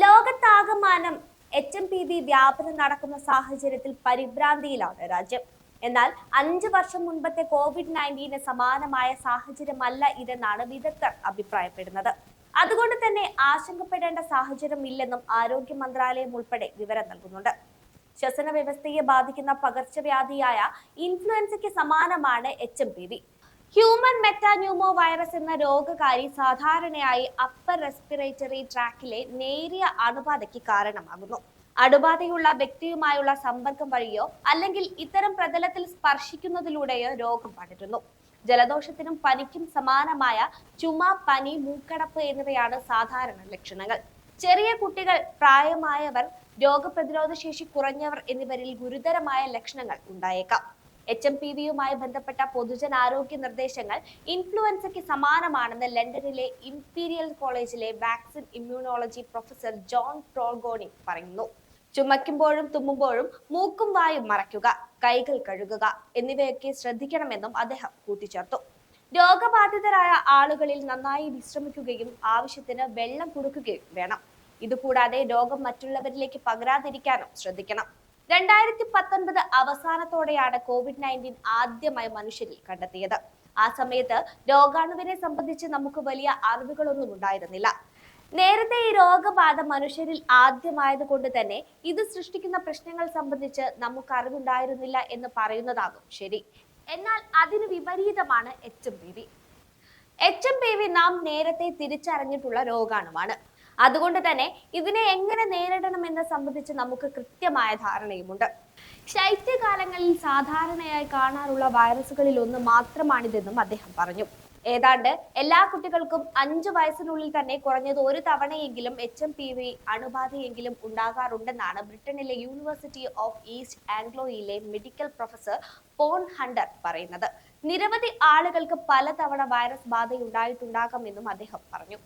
ലോകത്താകമാനം H M P V വ്യാപനം നടക്കുന്ന സാഹചര്യത്തിൽ പരിഭ്രാന്തിയിലാണ് രാജ്യം. എന്നാൽ അഞ്ചു വർഷം മുൻപത്തെ കോവിഡ് നയന്റീന് സമാനമായ സാഹചര്യമല്ല ഇതെന്നാണ് വിദഗ്ധർ അഭിപ്രായപ്പെടുന്നത്. അതുകൊണ്ട് തന്നെ ആശങ്കപ്പെടേണ്ട സാഹചര്യം ഇല്ലെന്നും ആരോഗ്യ മന്ത്രാലയം ഉൾപ്പെടെ വിവരം നൽകുന്നുണ്ട്. ശ്വസന വ്യവസ്ഥയെ ബാധിക്കുന്ന പകർച്ചവ്യാധിയായ ഇൻഫ്ലുവൻസയ്ക്ക് സമാനമാണ് H M P V human metapneumovirus എന്ന രോഗകാരി സാധാരണയായി അപ്പർ റെസ്പിറേറ്ററി ട്രാക്കിലെ നേരിയ അണുബാധയ്ക്ക് കാരണമാകുന്നു. അണുബാധയുള്ള വ്യക്തിയുമായുള്ള സമ്പർക്കം വഴിയോ അല്ലെങ്കിൽ ഇത്തരം പ്രതലത്തിൽ സ്പർശിക്കുന്നതിലൂടെയോ രോഗം പടരുന്നു. ജലദോഷത്തിനും പനിക്കും സമാനമായ ചുമ പനി മൂക്കടപ്പ് എന്നിവയാണ് സാധാരണ ലക്ഷണങ്ങൾ. ചെറിയ കുട്ടികൾ പ്രായമായവർ രോഗപ്രതിരോധ ശേഷി കുറഞ്ഞവർ എന്നിവരിൽ ഗുരുതരമായ ലക്ഷണങ്ങൾ ഉണ്ടായേക്കാം. എച്ച് എം പി വിയുമായി ബന്ധപ്പെട്ട പൊതുജനാരോഗ്യ നിർദ്ദേശങ്ങൾ ഇൻഫ്ലുവൻസയ്ക്ക് സമാനമാണെന്ന് ലണ്ടനിലെ ഇംപീരിയൽ കോളേജിലെ vaccine immunology professor John Tregoning പറയുന്നു. ചുമയ്ക്കുമ്പോഴും തുമ്മുമ്പോഴും മൂക്കും വായും മറയ്ക്കുക കൈകൾ കഴുകുക എന്നിവയൊക്കെ ശ്രദ്ധിക്കണമെന്നും അദ്ദേഹം കൂട്ടിച്ചേർത്തു. രോഗബാധിതരായ ആളുകളിൽ നന്നായി വിശ്രമിക്കുകയും ആവശ്യത്തിന് വെള്ളം കൊടുക്കുകയും വേണം. ഇതുകൂടാതെ രോഗം മറ്റുള്ളവരിലേക്ക് പകരാതിരിക്കാനും ശ്രദ്ധിക്കണം. രണ്ടായിരത്തി പത്തൊൻപത് അവസാനത്തോടെയാണ് കോവിഡ് നയന്റീൻ ആദ്യമായി മനുഷ്യരിൽ കണ്ടെത്തിയത്. ആ സമയത്ത് രോഗാണുവിനെ സംബന്ധിച്ച് നമുക്ക് വലിയ അറിവുകളൊന്നും ഉണ്ടായിരുന്നില്ല. നേരത്തെ ഈ രോഗബാധ മനുഷ്യരിൽ ആദ്യമായതുകൊണ്ട് തന്നെ ഇത് സൃഷ്ടിക്കുന്ന പ്രശ്നങ്ങൾ സംബന്ധിച്ച് നമുക്ക് അറിവുണ്ടായിരുന്നില്ല എന്ന് പറയുന്നതാകും ശരി. എന്നാൽ അതിന് വിപരീതമാണ് H M P V H M P V നാം നേരത്തെ തിരിച്ചറിഞ്ഞിട്ടുള്ള രോഗാണുവാണ്. അതുകൊണ്ട് തന്നെ ഇതിനെ എങ്ങനെ നേരിടണം എന്ന് സംബന്ധിച്ച് നമുക്ക് കൃത്യമായ ധാരണയുമുണ്ട്. ശൈത്യകാലങ്ങളിൽ സാധാരണയായി കാണാറുള്ള വൈറസുകളിൽ ഒന്ന് മാത്രമാണിതെന്നും അദ്ദേഹം പറഞ്ഞു. ഏതാണ്ട് എല്ലാ കുട്ടികൾക്കും അഞ്ചു വയസ്സിനുള്ളിൽ തന്നെ കുറഞ്ഞത് ഒരു തവണയെങ്കിലും എച്ച് എം പി വി അണുബാധയെങ്കിലും ഉണ്ടാകാറുണ്ടെന്നാണ് ബ്രിട്ടനിലെ യൂണിവേഴ്സിറ്റി ഓഫ് ഈസ്റ്റ് ആംഗ്ലോയിലെ മെഡിക്കൽ പ്രൊഫസർ പോൺ ഹണ്ടർ പറയുന്നത്. നിരവധി ആളുകൾക്ക് പലതവണ വൈറസ് ബാധയുണ്ടായിട്ടുണ്ടാകാമെന്നും അദ്ദേഹം പറഞ്ഞു.